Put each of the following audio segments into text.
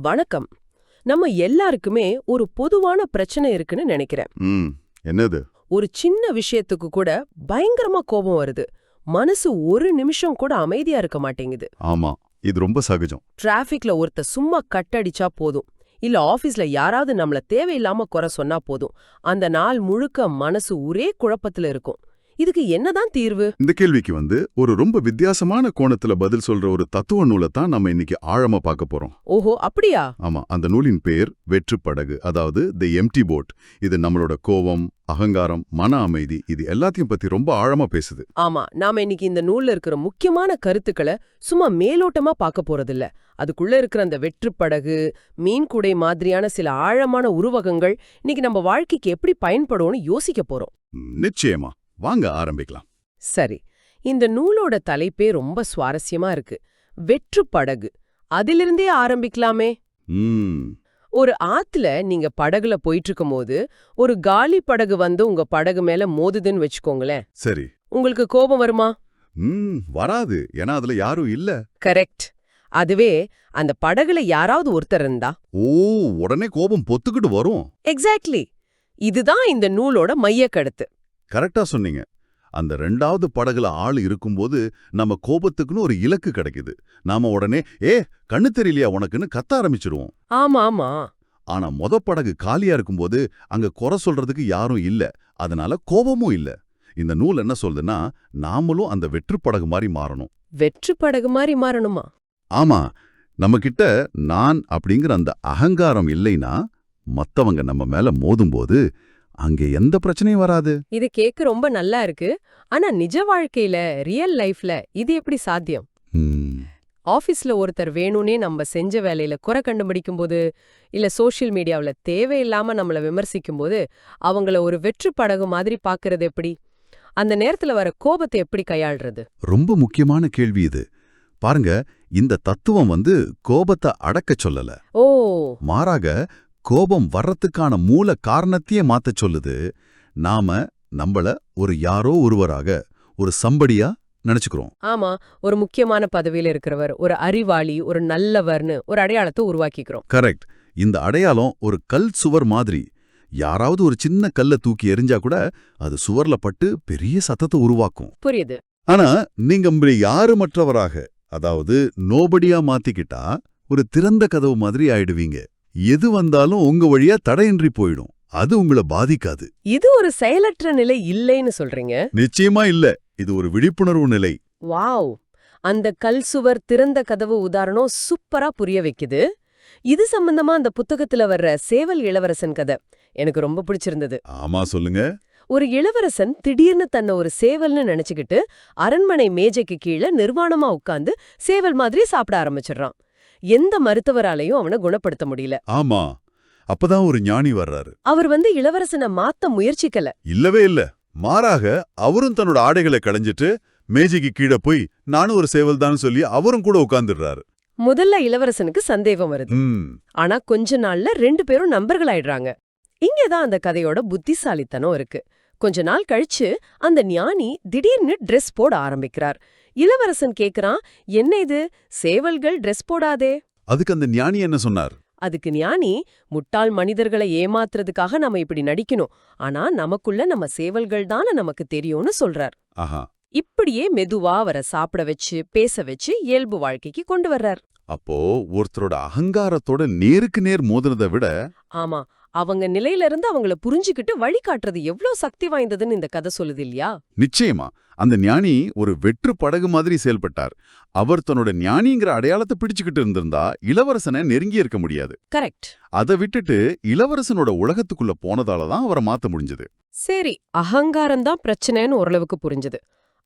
வணக்கம். நம்ம எல்லாருக்குமே ஒரு பொதுவான பிரச்சனை இருக்குன்னு நினைக்கிறேன். என்னது? ஒரு சின்ன விஷயத்துக்கு கூட பயங்கரமா கோபம் வருது. மனசு ஒரு நிமிஷம் கூட அமைதியா இருக்க மாட்டேங்குது. ஆமா இது ரொம்ப சகஜம். டிராஃபிக்ல ஒருத்த சும்மா கட்டடிச்சா போதும். இல்ல ஆபீஸ்ல யாராவது நம்மள தேவையில்லாம குறை சொன்னா போதும். அந்த நாள் முழுக்க மனசு ஒரே குழப்பத்துல இருக்கும். இதுக்கு என்னதான் தீர்வு? இந்த கேள்விக்கு வந்து ஒரு ரொம்ப வித்தியாசமான கோணத்துல பதில் சொல்ற ஒரு தத்துவ நூலை தான் நம்ம இன்னைக்கு ஆழமா பார்க்க போறோம். ஓஹோ அப்படியா? ஆமா அந்த நூலின் பேர் வெற்று படகு அதாவது தி எம்டி போட் இது நம்மளோட கோவம் அகங்காரம் மன அமைதி இது எல்லாத்தையும் பத்தி ரொம்ப ஆழமா பேசுது. ஆமா நாம இன்னைக்கு இந்த நூல்ல இருக்கிற முக்கியமான கருத்துக்களை சும்மா மேலோட்டமா பார்க்க போறதில்ல. அதுக்குள்ள இருக்கிற அந்த வெற்றுப்படகு மீன்குடை மாதிரியான சில ஆழமான உருவகங்கள் இன்னைக்கு நம்ம வாழ்க்கைக்கு எப்படி பயன்படும்னு யோசிக்க போறோம். நிச்சயமா. வாங்க ஆரம்பிக்கலாம். சரி இந்த நூலோட தலைப்பே ரொம்ப சுவாரஸ்யமா இருக்கு. வெற்றுப்படகு அதிலிருந்தே ஆரம்பிக்கலாமே. ஒரு ஆத்துல நீங்க படகுல போயிட்டு இருக்கும்போது ஒரு காலி படகு வந்து உங்க படகு மேல மோதுதுன்னு வச்சுக்கோங்களேன். சரி. உங்களுக்கு கோபம் வருமா? வராது. ஏன்னா அதுல யாரும் இல்ல. கரெக்ட். அதுவே அந்த படகுல யாராவது ஒருத்தர் இருந்தா. ஓ உடனே கோபம் பொத்துக்கிட்டு வரும். எக்ஸாக்ட்லி. இதுதான் இந்த நூலோட மைய கருத்து கரெக்டா சொன்னீங்க. அந்த ரெண்டாவது படகுல ஆள் இருக்கும்போது நம்ம கோபத்துக்குன்னு ஒரு இலக்கு கிடைக்குது. நாம உடனே ஏ கண்ணு தெரியலையா உனக்குன்னு கத்த ஆரம்பிச்சிடுவோம் ஆமா ஆமா. ஆனா மொத படகு காலியா இருக்கும்போது அங்க குறை சொல்றதுக்கு யாரும் இல்ல. அதனால கோபமும் இல்ல. இந்த நூல் என்ன சொல்லுதுன்னா நாமளும் அந்த வெற்று படகு மாதிரி மாறணும். வெற்று படகு மாதிரி மாறணுமா? ஆமா. நம்ம கிட்ட நான் அப்படிங்கிற அந்த அகங்காரம் இல்லைன்னா மத்தவங்க நம்ம மேல மோதும்போது அங்கே எந்த பிரச்சனையும் வராது. இது கேக்க ரொம்ப நல்லா இருக்கு. ஆனா நிஜ வாழ்க்கையில ரியல் லைஃப்ல இது எப்படி சாத்தியம்? ம், ஆபீஸ்ல ஒருத்தர் வேணும்னே நம்ம செஞ்ச வேலையில குறை கண்டுபிடிக்கும் போது இல்ல சோஷியல் மீடியாவுல தேவையில்லாம நம்மள விமர்சிக்கும் போது அவங்கள ஒரு வெற்று படகு மாதிரி பாக்குறது எப்படி? அந்த நேரத்துல வர கோபத்தை எப்படி கையாள்றது? ரொம்ப முக்கியமான கேள்வி இது. பாருங்க இந்த தத்துவம் வந்து கோபத்தை அடக்கச் சொல்லல. ஓ. மாறாக கோபம் வர்றதுக்கான மூல காரணத்தையே மாத்தச் சொல்லுது. நாம நம்மள ஒரு யாரோ ஒருவராக ஒரு சம்படியா நினைச்சுக்கிறோம். ஆமா ஒரு முக்கியமான பதவியில இருக்கிறவர் ஒரு அறிவாளி ஒரு நல்லவர்னு ஒரு அடையாளத்தை உருவாக்கிக்கிறோம். கரெக்ட். இந்த அடையாளம் ஒரு கல் சுவர் மாதிரி. யாராவது ஒரு சின்ன கல்ல தூக்கி எறிஞ்சா கூட அது சுவர்ல பட்டு பெரிய சத்தத்தை உருவாக்கும். புரியுது. ஆனா நீங்க இப்படி யாருமற்றவராக அதாவது நோபடியா மாத்திக்கிட்டா ஒரு திறந்த கதவு மாதிரி ஆயிடுவீங்க. எது வந்தாலும் உங்க வழியா தடையின்றி போயிடும். அது உங்கள பாதிக்காது. இது ஒரு செயலற்ற நிலை இல்லைன்னு சொல்றீங்க? நிச்சயமா இல்ல. இது ஒரு விழிப்புணர்வு நிலை. வாவ்! அந்த கல் சுவர் திறந்த கதவு உதாரணம் சூப்பரா புரிய வைக்குது. இது சம்பந்தமா அந்த புத்தகத்துல வர்ற சேவல் இளவரசன் கதை எனக்கு ரொம்ப பிடிச்சிருந்தது. ஆமா சொல்லுங்க. ஒரு இளவரசன் திடீர்னு தன்னை ஒரு சேவல்னு நினைச்சுக்கிட்டு அரண்மனை மேஜைக்கு கீழே நிர்வாணமா உட்கார்ந்து சேவல் மாதிரி சாப்பிட ஆரம்பிச்சிடுறான். எந்த மருத்துவராலையும் அவனை குணப்படுத்த முடியல. ஆமா. அப்பதான் ஒரு ஞானி வர்றாரு. அவர் வந்து இளவரசனை மாத்த முயற்சிக்கல. இல்லவே இல்ல. மாறாக அவரும் தன்னோட ஆடைகளை களைஞ்சிட்டு மேஜைக்கு கீழே போய் நானும் ஒரு சேவல் தான் சொல்லி அவரும் கூட உட்கார்ந்துடுறாரு. முதல்ல இளவரசனுக்கு சந்தேகம் வருது. ஆனா கொஞ்ச நாள்ல ரெண்டு பேரும் நண்பர்களாயிடுறாங்க. இங்கதான் அந்த கதையோட புத்திசாலித்தனம் இருக்கு. கொஞ்ச நாள் கழிச்சு அந்த ஞானி திடீர்னு ட்ரெஸ் போட ஆரம்பிக்கிறார். இளவரசன் கேக்குறான் என்ன இது? சேவல்கள் ட்ரெஸ் போடாதே. அதுக்கு அந்த ஞானி என்ன சொன்னார்? அதுக்கு ஞானி முட்டாள் மனிதர்களை ஏமாத்துறதுக்காக நம்ம இப்படி நடிக்கணும். ஆனா நமக்குள்ள நம்ம சேவல்கள் தானே நமக்கு தெரியும்னு சொல்றார். ஆஹா. இப்படியே மெதுவா அவரை சாப்பிட வச்சு பேச வச்சு இயல்பு வாழ்க்கைக்கு கொண்டு வர்றார். அப்போ ஒருத்தரோட அகங்காரத்தோட நேருக்கு நேர் மோதுனதை விட ஆமா அவங்க நிலையில இருந்து அவங்கள புரிஞ்சுக்கிட்டு வழிகாட்டுறது எவ்ளோ சக்தி வாய்ந்ததுன்னு இந்த கதை சொல்லுது இல்லையா? நிச்சயமா. அந்த ஞானி ஒரு வெற்று படகு மாதிரி செயல்பட்டார். அவர் தன்னோட ஞானிங்கிற அடையாளத்தை பிடிச்சுக்கிட்டு இருந்திருந்தா இளவரசனை நெருங்கி இருக்க முடியாது. கரெக்ட். அதை விட்டுட்டு இளவரசனோட உலகத்துக்குள்ள போனதால தான் அவரை மாத்த முடிஞ்சது. சரி அகங்காரம் தான் பிரச்சனைன்னு ஓரளவுக்கு புரிஞ்சுது.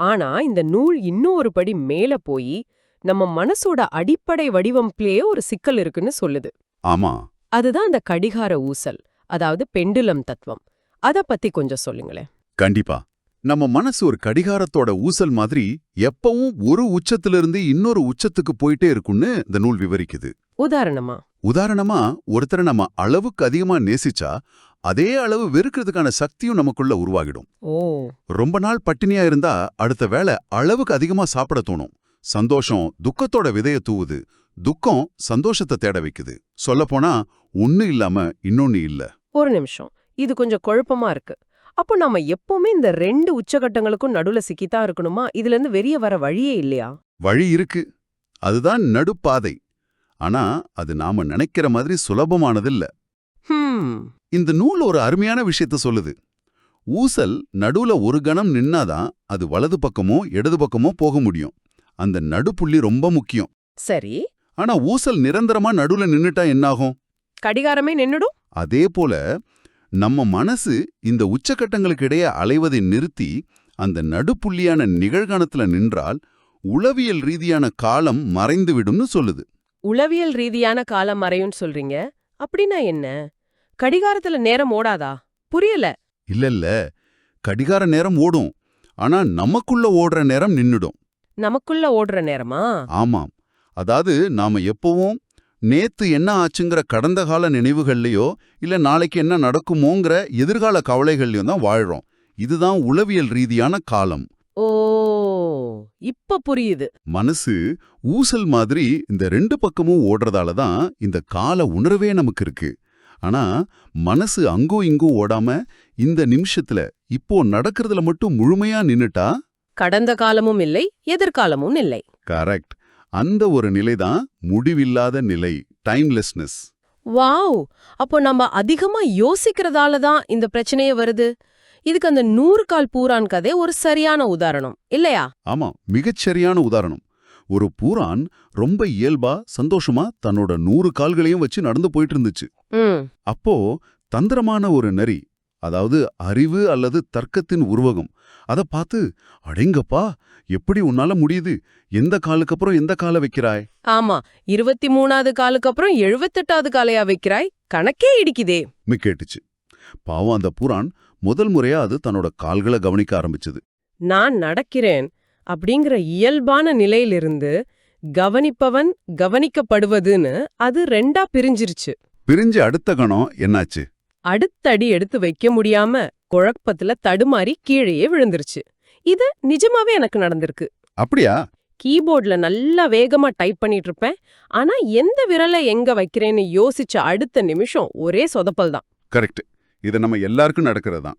ஆனா இந்த நூல் இன்னும் ஒரு படி மேல போய் நம்ம மனசோட அடிப்படை வடிவம்ப்லயே ஒரு சிக்கல் இருக்குன்னு சொல்லுது. ஆமா. அதுதான் அந்த கடிகார ஊசல் அதாவது பெண்டுலம் தத்துவம். அத பத்தி கொஞ்சம் சொல்லுங்களேன். கண்டிப்பா. நம்ம மனசு ஒரு கடிகாரத்தோட ஊசல் மாதிரி எப்பவும் ஒரு உச்சத்திலிருந்து இன்னொரு உச்சத்துக்கு போயிட்டே இருக்கும்னு இந்த நூல் விவரிக்குது. உதாரணமா? உதாரணமா ஒருத்தரை நம்ம அளவுக்கு அதிகமா நேசிச்சா அதே அளவு வெறுக்கிறதுக்கான சக்தியும் நமக்குள்ள உருவாகிடும். ஓ. ரொம்ப நாள் பட்டினியா இருந்தா அடுத்த வேளை அளவுக்கு அதிகமா சாப்பிட தோணும். சந்தோஷம் துக்கத்தோட விதைய தூவுது. துக்கம் சந்தோஷத்தை தேட வைக்குது. சொல்லப்போனா ஒண்ணு இல்லாம இன்னொன்னு இல்ல. ஒரு நிமிஷம். இது கொஞ்சம் குழப்பமா இருக்கு. அப்போ நாம எப்பவுமே இந்த ரெண்டு உச்சகட்டங்களுக்கும் நடுவுல சிக்கித்தான் இருக்கணுமா? இதுல இருந்து வெளிய வர வழியே இல்லையா? வழி இருக்கு. அதுதான் நடுப்பாதை. ஆனா அது நாம நினைக்கிற மாதிரி சுலபமானதில்ல. இந்த நூல் ஒரு அருமையான விஷயத்த சொல்லுது. ஊசல் நடுவுல ஒரு கணம் நின்னாதான் அது வலது பக்கமோ இடது பக்கமோ போக முடியும். அந்த நடுப்புள்ளி ரொம்ப முக்கியம். சரி. ஆனா ஊசல் நிரந்தரமா நடுவுல நின்னுட்டா என்னாகும்? கடிகாரமே நின்னுடும். அதே போல நம்ம மனசு இந்த உச்சக்கட்டங்களுக்கு இடையே அலைவதை நிறுத்தி அந்த நடுப்புள்ளியான நிகழ்காணத்துல நின்றால் உளவியல் ரீதியான காலம் மறைந்துவிடும்னு சொல்லுது. உளவியல் ரீதியான காலம் மறையும்னு சொல்றீங்க. அப்படின்னா என்ன? கடிகாரத்துல நேரம் ஓடாதா? புரியல. இல்ல இல்ல கடிகார நேரம் ஓடும். ஆனா நமக்குள்ள ஓடுற நேரம் நின்னுடும். நமக்குள்ள ஓடுற நேரமா? ஆமாம். அதாவது நாம எப்பவும் நேத்து என்ன ஆச்சுங்கிற கடந்த கால நினைவுகள்லயோ இல்ல நாளைக்கு என்ன நடக்குமோங்கிற எதிர்கால கவலைகள்லயும் தான் வாழ்றோம். இதுதான் உளவியல் ரீதியான காலம். ஓ இப்ப புரியுது. மனசு ஊசல் மாதிரி இந்த ரெண்டு பக்கமும் ஓடுறதால தான் இந்த கால உணர்வே நமக்கு இருக்கு. ஆனா மனசு அங்கோ இங்கோ ஓடாம இந்த நிமிஷத்துல இப்போ நடக்கிறதுல மட்டும் முழுமையா நின்னுட்டா? கடந்த காலமும் இல்லை எதிர்காலமும் இல்லை. கரெக்ட். அந்த ஒரு நிலைதான் முடிவில்லாத நிலை டைம்லெஸ்னஸ் வாவ்! அப்போ நம்ம அதிகமா யோசிக்கிறதால தான் இந்த பிரச்சனையே வருது. இதுக்கு அந்த நூறு கால் பூரான் கதை ஒரு சரியான உதாரணம் இல்லையா? ஆமா மிகச்சரியான உதாரணம். ஒரு பூரான் ரொம்ப இயல்பா சந்தோஷமா தன்னோட நூறு கால்களையும் வச்சு நடந்து போயிட்டு இருந்துச்சு. அப்போ தந்திரமான ஒரு நரி அதாவது அறிவு அல்லது தர்க்கத்தின் உருவகம். அத பார்த்து அடேங்கப்பா எப்படி உன்னால முடியுது? எந்த காலுக்கு அப்புறம் எந்த காலை வைக்கிறாய்? ஆமா இருபத்தி மூணாவது காலுக்கு அப்புறம் எழுபத்தெட்டாவது காலையா வைக்கிறாய்? கணக்கே இடிக்குதே. கேட்டுச்சு. பாவம் அந்த பூரான் முதல் முறையா அது தன்னோட கால்களை கவனிக்க ஆரம்பிச்சது. நான் நடக்கிறேன் அப்படிங்கிற இயல்பான நிலையிலிருந்து கவனிப்பவன் கவனிக்கப்படுவதுன்னு அது ரெண்டா பிரிஞ்சிருச்சு. பிரிஞ்ச அடுத்த கணம் என்னாச்சு? அடுத்தடி எடுத்து வைக்க முடியாம குழப்பத்துல தடுமாறி கீழேயே விழுந்துருச்சு. இது நிஜமாவே எனக்கு நடந்திருக்கு. அப்படியா? கீபோர்ட்ல நல்லா வேகமா டைப் பண்ணிட்டு இருப்பேன் ஆனா எந்த விரலை எங்க வைக்கிறேன்னு யோசிச்ச அடுத்த நிமிஷம் ஒரே சொதப்பல் தான். கரெக்ட். இது நம்ம எல்லாருக்கும் நடக்கிறது தான்.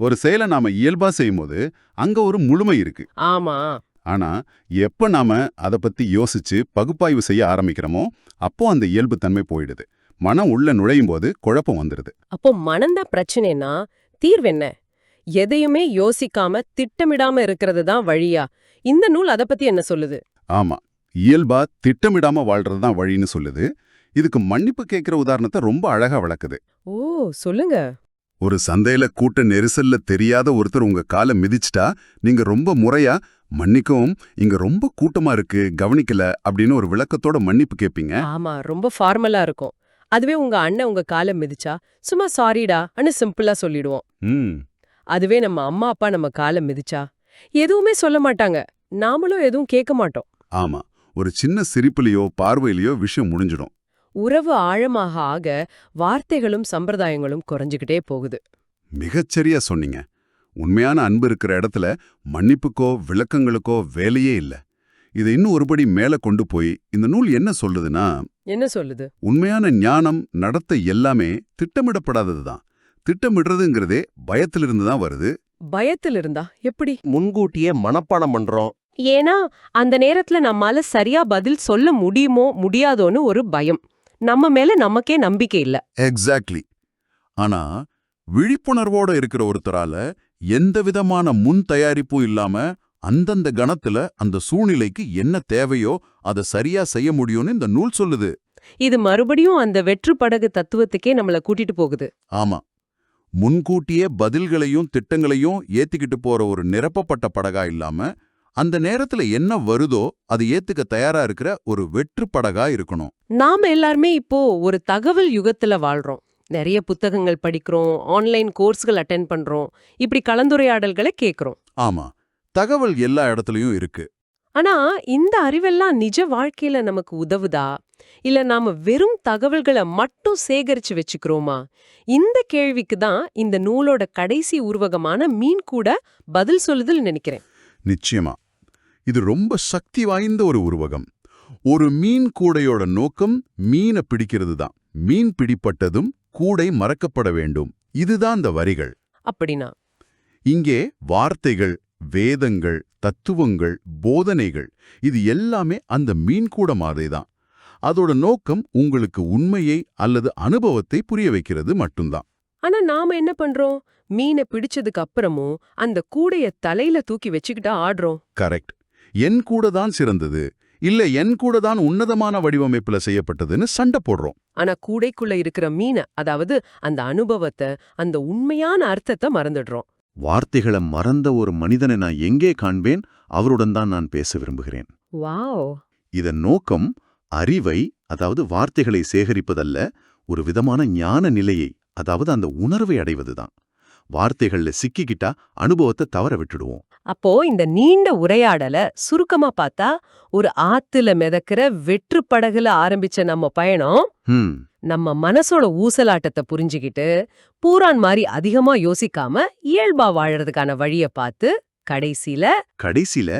ஒரு செயலை நாம இயல்பா செய்யும்போது அங்க ஒரு முழுமை இருக்கு. ஆமா. ஆனா எப்ப நாம அத பத்தி யோசிச்சு பகுப்பாய்வு செய்ய ஆரம்பிக்கிறோமோ அப்போ அந்த இயல்பு தன்மை போயிடுது. மனம் உள்ள நுழையும் போது குழப்பம் வந்துடுது அப்போ மனந்தா பிரச்சனைனா தீர்வென்ன எதையுமே யோசிக்காம திட்டமிடாம இருக்கிறது தான் வழியா? இந்த நூல் அத பத்தி என்ன சொல்லுது? ஆமா. இயல்பா திட்டமிடாம வாழ்றது தான் வழின்னு சொல்லுது. இதுக்கு மன்னிப்பு கேட்கிற உதாரணத்தை ரொம்ப அழகா விளக்குது. ஓ சொல்லுங்க. ஒரு சந்தையில கூட்ட நெரிசல்ல தெரியாத ஒருத்தர் உங்க காலை மிதிச்சிட்டா நீங்க ரொம்ப முறையா மன்னிக்கவும் இங்க ரொம்ப கூட்டமா இருக்கு கவனிக்கல அப்படின்னு ஒரு விளக்கத்தோட மன்னிப்பு கேட்பீங்க ஆமா ரொம்ப ஃபார்மலா இருக்கும். அதுவே உங்க அண்ணன் உங்க காலை மிதிச்சா? சும்மா சாரிடா அன்னு சிம்பிளா சொல்லிடுவோம். அதுவே நம்ம அம்மா அப்பா நம்ம காலை மிதிச்சா? எதுவுமே சொல்ல மாட்டாங்க. நாமளும் எதுவும் கேட்க மாட்டோம். ஆமா. ஒரு சின்ன சிரிப்புலயோ பார்வையிலயோ விஷயம் முடிஞ்சிடும். உறவு ஆழமாக ஆக வார்த்தைகளும் சம்பிரதாயங்களும் குறைஞ்சுக்கிட்டே போகுது. மிகச்சரியா சொன்னீங்க. உண்மையான அன்பு இருக்கிற இடத்துல மன்னிப்புக்கோ விளக்கங்களுக்கோ வேலையே இல்ல. இதை இன்னும் ஒருபடி மேல கொண்டு போய் இந்த நூல் என்ன சொல்லுதுன்னா என்ன சொல்லுது? உண்மையான ஞானம் நடத்தை எல்லாமே திட்டமிடப்படாததுதான். திட்டமிடுறதுங்கிறதே பயத்திலிருந்து தான் வருது. பயத்தில் இருந்தா எப்படி? முன்கூட்டியே மனப்பாடம் பண்றோம். ஏன்னா அந்த நேரத்துல நம்மால சரியா பதில் சொல்ல முடியுமோ முடியாதோன்னு ஒரு பயம். நம்ம மேல நமக்கே நம்பிக்கை இல்ல. எக்ஸாக்ட்லி ஆனா விழிப்புணர்வோட இருக்கிற ஒருத்தரால எந்த விதமான முன் தயாரிப்பும் இல்லாம அந்தந்த கணத்துல அந்த சூழ்நிலைக்கு என்ன தேவையோ அதை சரியா செய்ய முடியும்னு இந்த நூல் சொல்லுது. இது மறுபடியும் அந்த வெற்று படகு தத்துவத்துக்கே நம்மள கூட்டிட்டு போகுது. ஆமா. முன்கூட்டியே பதில்களையும் திட்டங்களையும் ஏத்திக்கிட்டு போற ஒரு நிரப்பப்பட்ட படகா இல்லாம அந்த நேரத்துல என்ன வருதோ அது ஏத்துக்க தயாரா இருக்கிற ஒரு வெற்று படகா இருக்கணும். நாம எல்லாருமே இப்போ ஒரு தகவல் யுகத்துல வாழ்றோம். நிறைய புத்தகங்கள் படிக்கிறோம் ஆன்லைன் கோர்ஸ்கள் அட்டென்ட் பண்றோம். இப்படி கலந்துரையாடல்களை கேக்குறோம். ஆமா. தகவல் எல்லா இடத்துலயும் இருக்கு. ஆனா இந்த அறிவெல்லாம் நிஜ வாழ்க்கையில நமக்கு உதவுதா? இல்ல நாம வெறும் தகவல்களை மட்டும் சேகரிச்சு வச்சுக்கிறோமா? இந்த கேள்விக்கு தான் இந்த நூலோட கடைசி உருவகமான மீன் கூட பதில் சொல்லுதுன்னு நினைக்கிறேன். நிச்சயமா. இது ரொம்ப சக்தி வாய்ந்த ஒரு உருவகம். ஒரு மீன் கூடையோட நோக்கம் மீனை பிடிக்கிறது தான். மீன் பிடிப்பட்டதும் கூடை மறக்கப்பட வேண்டும். இதுதான் இந்த வரிகள். அப்படின்னா? இங்கே வார்த்தைகள் வேதங்கள் தத்துவங்கள் போதனைகள் இது எல்லாமே அந்த மீன்கூட மாதிரிதான். அதோட நோக்கம் உங்களுக்கு உண்மையை அல்லது அனுபவத்தை புரிய வைக்கிறது மட்டும்தான். ஆனா நாம என்ன பண்றோம்? மீனை பிடிச்சதுக்கு அப்புறமும் அந்த கூடைய தலையில தூக்கி வச்சுக்கிட்டு ஆடுறோம். கரெக்ட் என் கூட தான் சிறந்தது. இல்ல என் கூட தான் உன்னதமான வடிவமைப்புல செய்யப்பட்டதுன்னு சண்டை போடுறோம். ஆனா கூடைக்குள்ள இருக்கிற மீனை அதாவது அந்த அனுபவத்தை அந்த உண்மையான அர்த்தத்தை மறந்துடுறோம். வார்த்தைகளை மறந்த ஒரு மனிதனை நான் எங்கே காண்பேன்? அவருடன் தான் நான் பேச விரும்புகிறேன். வாவ். இதன் நோக்கம் அறிவை அதாவது வார்த்தைகளை சேகரிப்பதல்ல ஒரு விதமான ஞான நிலையை அதாவது அந்த உணர்வை அடைவதுதான். வார்த்தைகள்ல சிக்கிக்கிட்டா அனுபவத்தை தவற விட்டுடுவோம். அப்போ இந்த நீண்ட உரையாடல சுருக்கமா பார்த்தா ஒரு ஆத்துல மிதக்கிற வெற்று படகுல ஆரம்பிச்ச நம்ம பயணம் நம்ம மனசோட ஊசலாட்டத்தை புரிஞ்சுகிட்டு பூரான் மாதிரி அதிகமா யோசிக்காம இயல்பா வாழறதுக்கான வழிய பார்த்து கடைசில கடைசில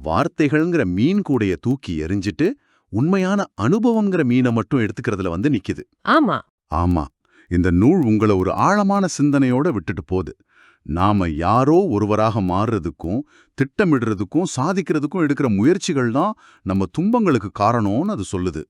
வார்த்தைகள்ங்கிற மீன் கூடைய தூக்கி எறிஞ்சிட்டு உண்மையான அனுபவம்ங்கிற மீனை மட்டும் எடுத்துக்கிறதுல வந்து நிக்குது. ஆமா. ஆமா. இந்த நூல் உங்களை ஒரு ஆழமான சிந்தனையோட விட்டுட்டு போகுது. நாம யாரோ ஒருவராக மாறுறதுக்கும் திட்டமிடுறதுக்கும் சாதிக்கிறதுக்கும் எடுக்கிற முயற்சிகள் தான் நம்ம துன்பங்களுக்கு காரணம்னு அது சொல்லுது.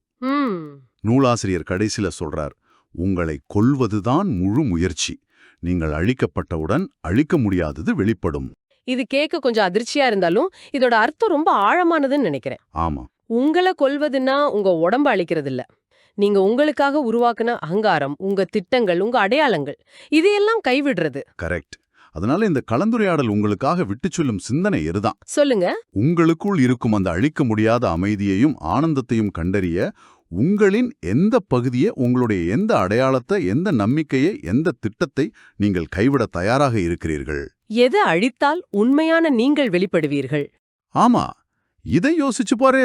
நூலாசிரியர் கடைசில சொல்றார் உங்களை கொல்வதுதான் முழு முயற்சி. நீங்கள் அழிக்கப்பட்டவுடன் அழிக்க முடியாதது வெளிப்படும். இது கேட்க கொஞ்சம் அதிர்ச்சியா இருந்தாலும் இதோட அர்த்தம் ரொம்ப ஆழமானதுன்னு நினைக்கிறேன். ஆமா. உங்களை கொல்வதுன்னா உங்க உடம்ப அழிக்கிறது இல்ல நீங்க உங்களுக்காக உருவாக்குன அகங்காரம் உங்க திட்டங்கள் உங்க அடையாளங்கள் இதையெல்லாம் கைவிடுறது. கரெக்ட். அதனால இந்த கலந்துரையாடல் உங்களுக்காக விட்டுச் சொல்லும் சிந்தனை எருதான். சொல்லுங்க. உங்களுக்குள் இருக்கும் அந்த அழிக்க முடியாத அமைதியையும் ஆனந்தத்தையும் கண்டறிய உங்களின் எந்த பகுதியை உங்களுடைய எந்த அடையாளத்தை எந்த நம்பிக்கையை எந்த திட்டத்தை நீங்கள் கைவிட தயாராக இருக்கிறீர்கள்? எதை அழித்தால் உண்மையான நீங்கள் வெளிப்படுவீர்கள்? ஆமா இதை யோசிச்சு பாரு.